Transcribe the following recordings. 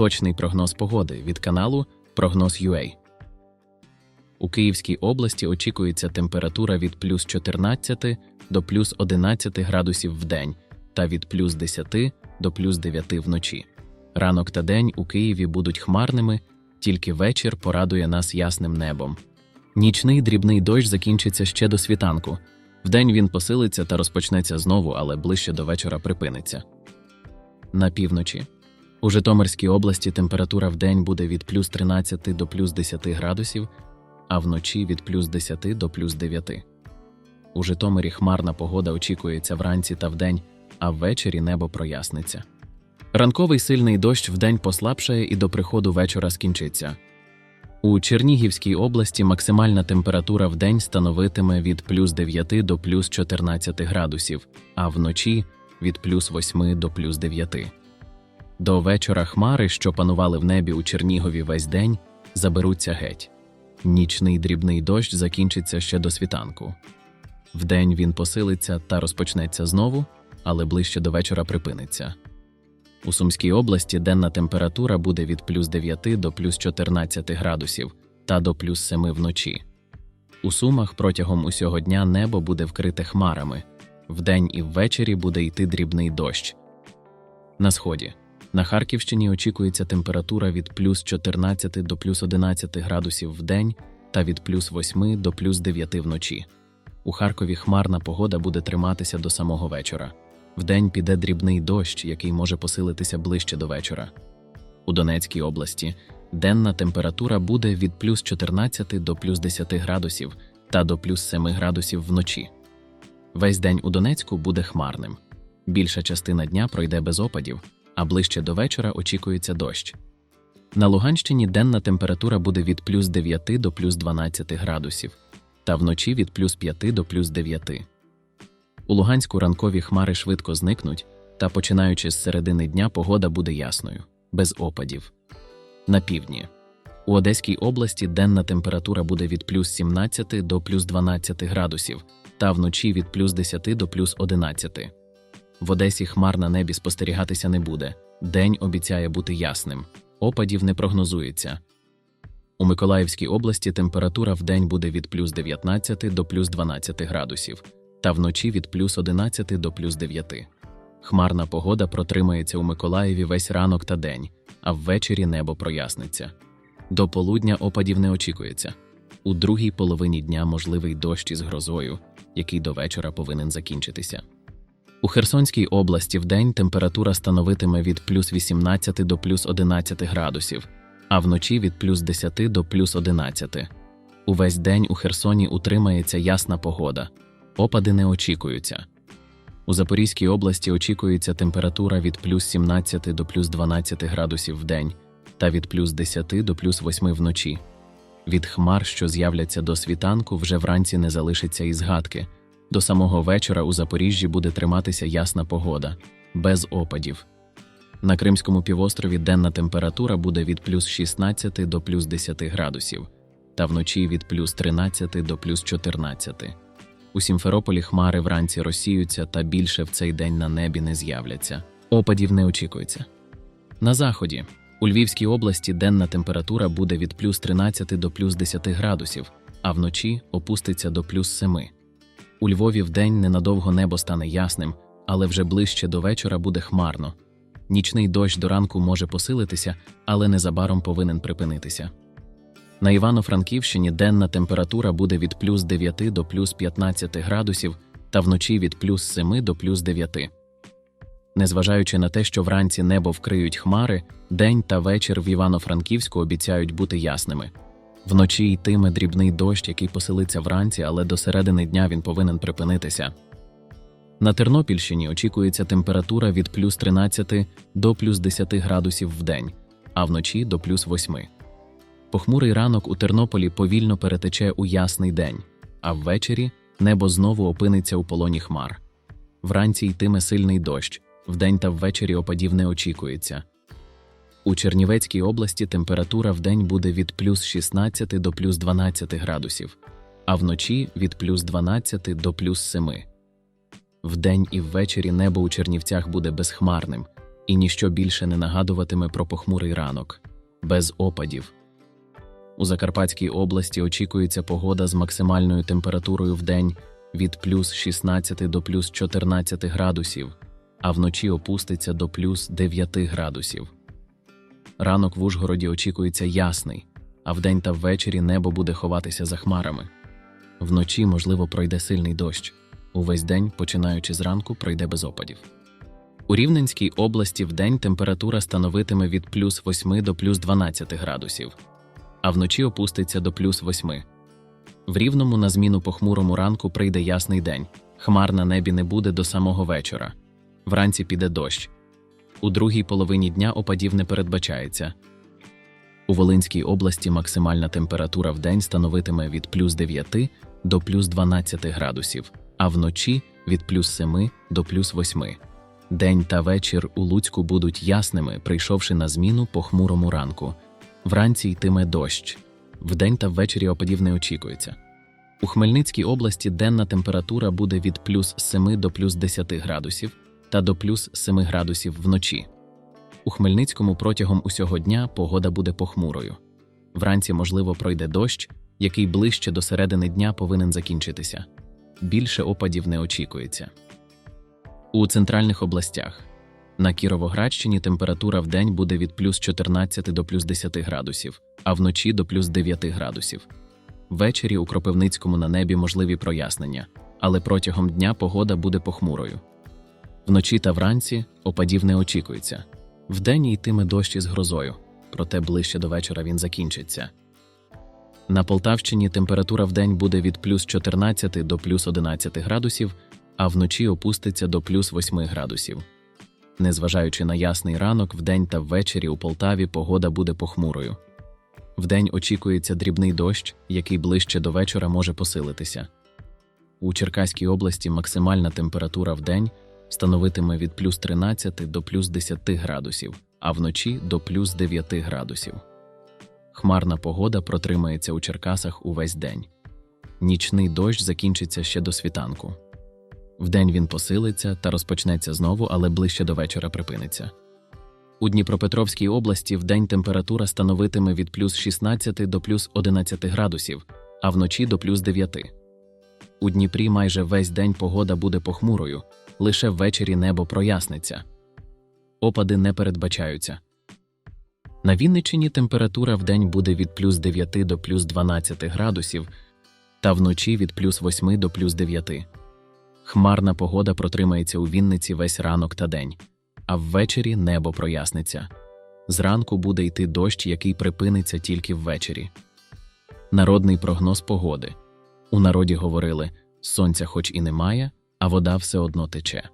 Точний прогноз погоди від каналу Прогноз UA. У Київській області очікується температура від плюс 14 до плюс 11 градусів в день та від плюс 10 до плюс 9 вночі. Ранок та день у Києві будуть хмарними, тільки вечір порадує нас ясним небом. Нічний дрібний дощ закінчиться ще до світанку. Вдень він посилиться та розпочнеться знову, але ближче до вечора припиниться. На півночі. У Житомирській області температура в день буде від плюс 13 до плюс 10 градусів, а вночі від плюс 10 до плюс 9. У Житомирі хмарна погода очікується вранці та вдень, а ввечері небо проясниться. Ранковий сильний дощ вдень послабшає і до приходу вечора скінчиться. У Чернігівській області максимальна температура в день становитиме від плюс 9 до плюс 14 градусів, а вночі від плюс 8 до плюс 9. До вечора хмари, що панували в небі у Чернігові весь день, заберуться геть. Нічний дрібний дощ закінчиться ще до світанку. Вдень він посилиться та розпочнеться знову, але ближче до вечора припиниться. У Сумській області денна температура буде від плюс 9 до плюс 14 градусів та до плюс 7 вночі. У Сумах протягом усього дня небо буде вкрите хмарами, вдень і ввечері буде йти дрібний дощ. На сході. На Харківщині очікується температура від плюс 14 до плюс 11 градусів в день та від плюс 8 до плюс 9 вночі. У Харкові хмарна погода буде триматися до самого вечора. Вдень піде дрібний дощ, який може посилитися ближче до вечора. У Донецькій області денна температура буде від плюс 14 до плюс 10 градусів та до плюс 7 градусів вночі. Весь день у Донецьку буде хмарним. Більша частина дня пройде без опадів, а ближче до вечора очікується дощ. На Луганщині денна температура буде від плюс 9 до плюс 12 градусів, та вночі від плюс 5 до плюс 9. У Луганську ранкові хмари швидко зникнуть, та починаючи з середини дня погода буде ясною, без опадів. На півдні. У Одеській області денна температура буде від плюс 17 до плюс 12 градусів, та вночі від плюс 10 до плюс 11. В Одесі хмар на небі спостерігатися не буде. День обіцяє бути ясним. Опадів не прогнозується. У Миколаївській області температура в день буде від плюс 19 до плюс 12 градусів, та вночі від плюс 11 до плюс 9. Хмарна погода протримається у Миколаєві весь ранок та день, а ввечері небо проясниться. До полудня опадів не очікується. У другій половині дня можливий дощ із грозою, який до вечора повинен закінчитися. У Херсонській області вдень температура становитиме від плюс 18 до плюс 11 градусів, а вночі від плюс 10 до плюс 11. Увесь день у Херсоні утримається ясна погода. Опади не очікуються. У Запорізькій області очікується температура від плюс 17 до плюс 12 градусів в день та від плюс 10 до плюс 8 вночі. Від хмар, що з'являться до світанку, вже вранці не залишиться і згадки. До самого вечора у Запоріжжі буде триматися ясна погода, без опадів. На Кримському півострові денна температура буде від плюс 16 до плюс 10 градусів, та вночі від плюс 13 до плюс 14. У Сімферополі хмари вранці розсіються та більше в цей день на небі не з'являться. Опадів не очікується. На заході. У Львівській області денна температура буде від плюс 13 до плюс 10 градусів, а вночі опуститься до плюс 7. У Львові вдень ненадовго небо стане ясним, але вже ближче до вечора буде хмарно. Нічний дощ до ранку може посилитися, але незабаром повинен припинитися. На Івано-Франківщині денна температура буде від плюс 9 до плюс 15 градусів та вночі від плюс 7 до плюс 9. Незважаючи на те, що вранці небо вкриють хмари, день та вечір в Івано-Франківську обіцяють бути ясними. Вночі йтиме дрібний дощ, який поселиться вранці, але до середини дня він повинен припинитися. На Тернопільщині очікується температура від плюс 13 до плюс 10 градусів в день, а вночі до плюс 8. Похмурий ранок у Тернополі повільно перетече у ясний день, а ввечері небо знову опиниться у полоні хмар. Вранці йтиме сильний дощ, вдень та ввечері опадів не очікується. У Чернівецькій області температура вдень буде від плюс 16 до плюс 12 градусів, а вночі від плюс 12 до плюс 7. Вдень і ввечері небо у Чернівцях буде безхмарним, і ніщо більше не нагадуватиме про похмурий ранок, без опадів. У Закарпатській області очікується погода з максимальною температурою в день від плюс 16 до плюс 14 градусів, а вночі опуститься до плюс 9 градусів. Ранок в Ужгороді очікується ясний, а вдень та ввечері небо буде ховатися за хмарами. Вночі, можливо, пройде сильний дощ. Увесь день, починаючи зранку, пройде без опадів. У Рівненській області вдень температура становитиме від плюс 8 до плюс 12 градусів, а вночі опуститься до плюс 8. В Рівному на зміну похмурому ранку прийде ясний день. Хмар на небі не буде до самого вечора. Вранці піде дощ. У другій половині дня опадів не передбачається. У Волинській області максимальна температура в день становитиме від плюс 9 до плюс 12 градусів, а вночі від плюс 7 до плюс 8. День та вечір у Луцьку будуть ясними, прийшовши на зміну похмурому ранку. Вранці йтиме дощ. Вдень та ввечері опадів не очікується. У Хмельницькій області денна температура буде від плюс 7 до плюс 10 градусів та до плюс 7 градусів вночі. У Хмельницькому протягом усього дня погода буде похмурою. Вранці, можливо, пройде дощ, який ближче до середини дня повинен закінчитися. Більше опадів не очікується. У центральних областях на Кіровоградщині температура в день буде від плюс 14 до плюс 10 градусів, а вночі до плюс 9 градусів. Ввечері у Кропивницькому на небі можливі прояснення, але протягом дня погода буде похмурою. Вночі та вранці опадів не очікується. Вдень йтиме дощ із грозою, проте ближче до вечора він закінчиться. На Полтавщині температура вдень буде від плюс 14 до плюс 11 градусів, а вночі опуститься до плюс 8 градусів. Незважаючи на ясний ранок, вдень та ввечері у Полтаві погода буде похмурою. Вдень очікується дрібний дощ, який ближче до вечора може посилитися. У Черкаській області максимальна температура вдень становитиме від плюс 13 до плюс 10 градусів, а вночі до плюс 9 градусів. Хмарна погода протримається у Черкасах увесь день. Нічний дощ закінчиться ще до світанку. Вдень він посилиться та розпочнеться знову, але ближче до вечора припиниться. У Дніпропетровській області вдень температура становитиме від плюс 16 до плюс 11 градусів, а вночі до плюс 9. У Дніпрі майже весь день погода буде похмурою, лише ввечері небо проясниться. Опади не передбачаються. На Вінниччині температура вдень буде від плюс 9 до плюс 12 градусів, та вночі від плюс 8 до плюс 9. Хмарна погода протримається у Вінниці весь ранок та день, а ввечері небо проясниться. Зранку буде йти дощ, який припиниться тільки ввечері. Народний прогноз погоди. У народі говорили сонця хоч і немає, а вода все одно тече.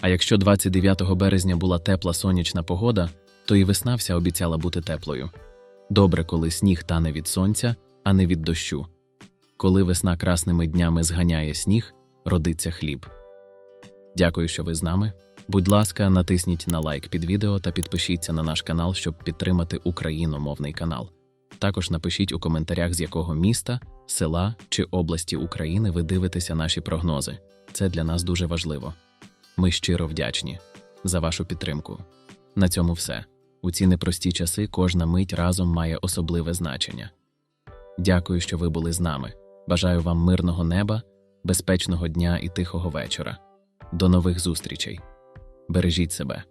А якщо 29 березня була тепла сонячна погода, то і весна вся обіцяла бути теплою. Добре, коли сніг тане від сонця, а не від дощу. Коли весна красними днями зганяє сніг, родиться хліб. Дякую, що ви з нами. Будь ласка, натисніть на лайк під відео та підпишіться на наш канал, щоб підтримати україномовний канал. Також напишіть у коментарях, з якого міста, села чи області України ви дивитеся наші прогнози. Це для нас дуже важливо. Ми щиро вдячні за вашу підтримку. На цьому все. У ці непрості часи кожна мить разом має особливе значення. Дякую, що ви були з нами. Бажаю вам мирного неба, безпечного дня і тихого вечора. До нових зустрічей. Бережіть себе.